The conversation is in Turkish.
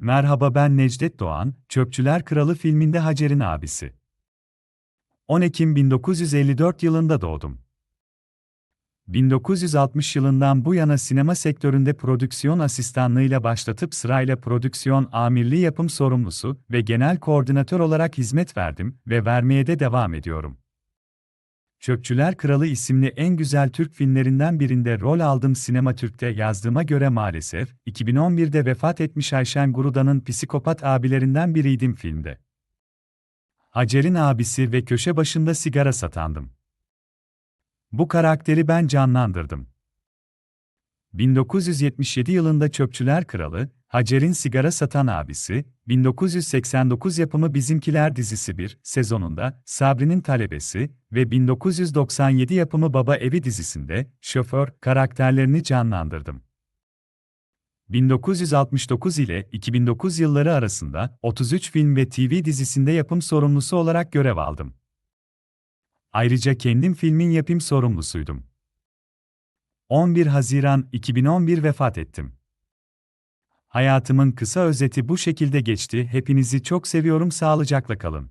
Merhaba ben Necdet Doğan, Çöpçüler Kralı filminde Hacer'in abisi. 10 Ekim 1954 yılında doğdum. 1960 yılından bu yana sinema sektöründe prodüksiyon asistanlığıyla başlatıp sırayla prodüksiyon amirliği yapım sorumlusu ve genel koordinatör olarak hizmet verdim ve vermeye de devam ediyorum. Çöpçüler Kralı isimli en güzel Türk filmlerinden birinde rol aldım Sinema Türk'te yazdığıma göre maalesef, 2011'de vefat etmiş Ayşen Guruda'nın psikopat abilerinden biriydim filmde. Hacer'in abisi ve köşe başında sigara satandım. Bu karakteri ben canlandırdım. 1977 yılında Çöpçüler Kralı, Hacer'in sigara satan abisi, 1989 yapımı Bizimkiler dizisi 1 sezonunda Sabri'nin talebesi ve 1997 yapımı Baba Evi dizisinde şoför karakterlerini canlandırdım. 1969 ile 2009 yılları arasında 33 film ve TV dizisinde yapım sorumlusu olarak görev aldım. Ayrıca kendim filmin yapım sorumlusuydum. 11 Haziran 2011 vefat ettim. Hayatımın kısa özeti bu şekilde geçti. Hepinizi çok seviyorum. Sağlıcakla kalın.